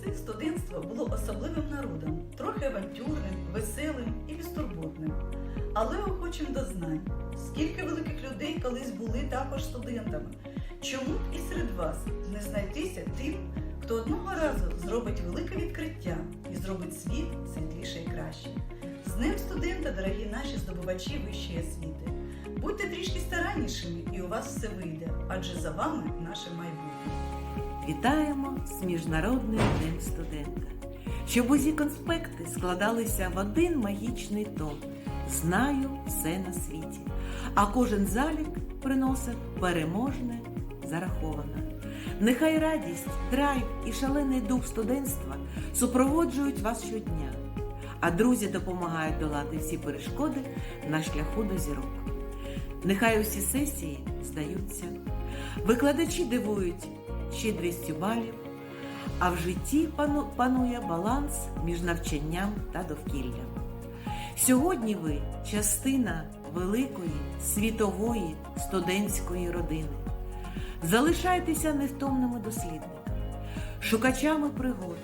часи студентство було особливим народом, трохи авантюрним, веселим і безтурботним, але охочим до знань. Скільки великих людей колись були також студентами? Чому б і серед вас не знайтися тим, хто одного разу зробить велике відкриття і зробить світ світліше і краще? З Днем студента, дорогі наші здобувачі вищої освіти! Будьте трішки стараннішими, і у вас все вийде, адже за вами наше майбутнє. Вітаємо з Міжнародним днем студента. Щоб усі конспекти складалися в один магічний том. Знаю все на світі. А кожен залік приносить переможне зараховане. Нехай радість, драйв і шалений дух студентства супроводжують вас щодня, а друзі допомагають долати всі перешкоди на шляху до зірок. Нехай усі сесії здаються, викладачі дивують щедрістю балів, а в житті панує баланс між навчанням та довкіллям. Сьогодні ви частина великої світової студентської родини. Залишайтеся невтомними дослідниками, шукачами пригод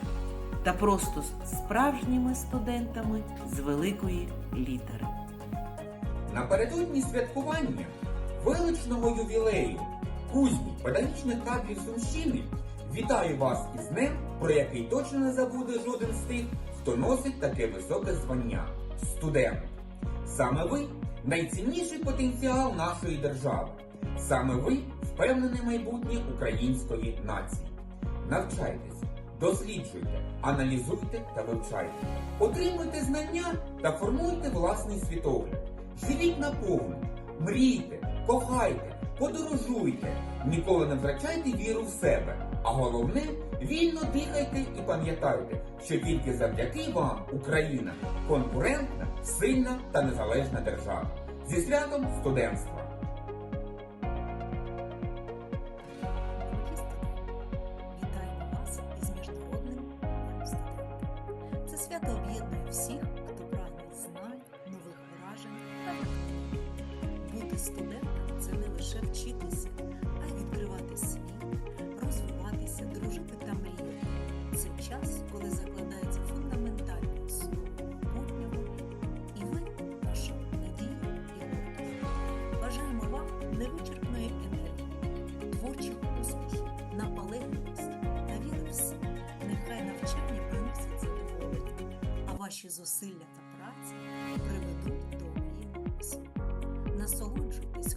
та просто справжніми студентами з великої літери. Напередодні святкування величного ювілею кузні педагогічних кадрів Сумщини вітаю вас із днем, про який точно не забуде жоден з тих, хто носить таке високе звання студент. Саме ви найцінніший потенціал нашої держави. Саме ви впевнене майбутнє української нації. Навчайтесь, досліджуйте, аналізуйте та вивчайте. Отримуйте знання та формуйте власний світогляд. Живіть наповну, мрійте, кохайте, подорожуйте, ніколи не втрачайте віру в себе. А головне, вільно дихайте і пам'ятайте, що тільки завдяки вам Україна конкурентна, сильна та незалежна держава. Зі святом студентства! Вітаємо вас із Міжнародним днем студента. Це свято об'єднує всіх, хто прагне знань, нових вражень та. Бути студентом це не лише вчитися, а й відкривати світ, розвиватися, дружити та мріяти. Це час, коли закладається фундаментальна основа майбутнього, і ви наша надія і гордість. Бажаємо вам невичерпної енергії, творчих успіхів, наполегливості та віри в себе. Нехай навчання приносить задоволення, а ваші зусилля та праця приведуть до. Насолоджуйтесь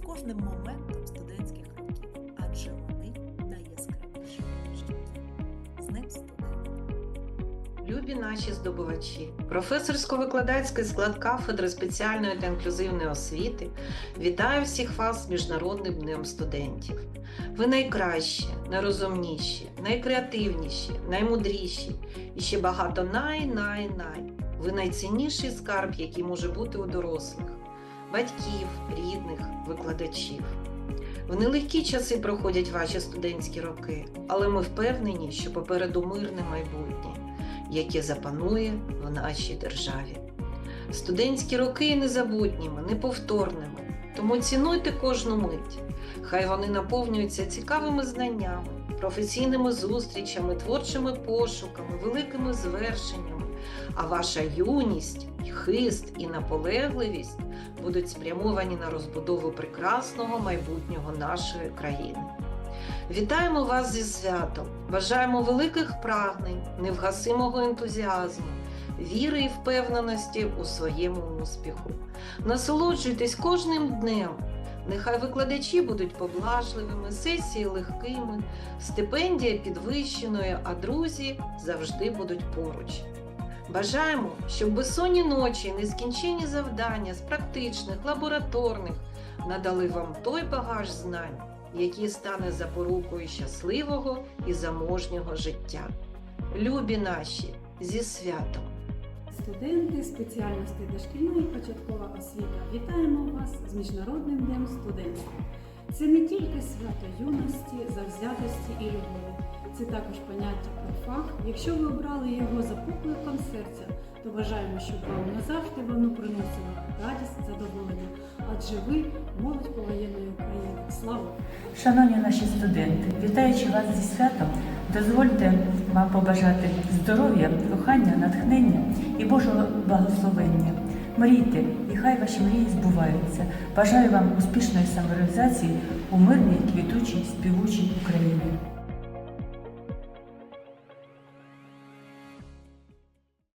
кожним моментом студентських років, адже вони найяскравіші. З Днем студента! Любі наші здобувачі, професорсько-викладацький склад кафедри спеціальної та інклюзивної освіти вітаю всіх вас з Міжнародним днем студентів. Ви найкращі, найрозумніші, найкреативніші, наймудріші і ще багато най-най-най. Ви найцінніший скарб, який може бути у дорослих, батьків, рідних, викладачів. В нелегкі часи проходять ваші студентські роки, але ми впевнені, що попереду мирне майбутнє яке запанує в нашій державі. Студентські роки незабутніми, неповторними, тому цінуйте кожну мить. Хай вони наповнюються цікавими знаннями, професійними зустрічами, творчими пошуками, великими звершеннями, а ваша юність, хист і наполегливість будуть спрямовані на розбудову прекрасного майбутнього нашої країни. Вітаємо вас зі святом! Бажаємо великих прагнень, невгасимого ентузіазму, віри і впевненості у своєму успіху. Насолоджуйтесь кожним днем. Нехай викладачі будуть поблажливими, сесії легкими, стипендія підвищеною, а друзі завжди будуть поруч. Бажаємо, щоб безсонні ночі і нескінченні завдання з практичних, лабораторних надали вам той багаж знань, який стане запорукою щасливого і заможнього життя. Любі наші зі святом! Студенти спеціальності дошкільна і початкова освіта, вітаємо вас з Міжнародним днем студентів. Це не тільки свято юності, завзятості і любові, це також поняття про фах. Якщо ви обрали його за покликом серця, то бажаємо, щоб вам назавжди воно приносило радість, задоволення, адже ви молодь повоєнної України. Славу! Шановні наші студенти, вітаючи вас зі святом, дозвольте вам побажати здоров'я, кохання, натхнення і Божого благословення. Мрійте, і хай ваші мрії збуваються. Бажаю вам успішної самореалізації у мирній, квітучій, співучій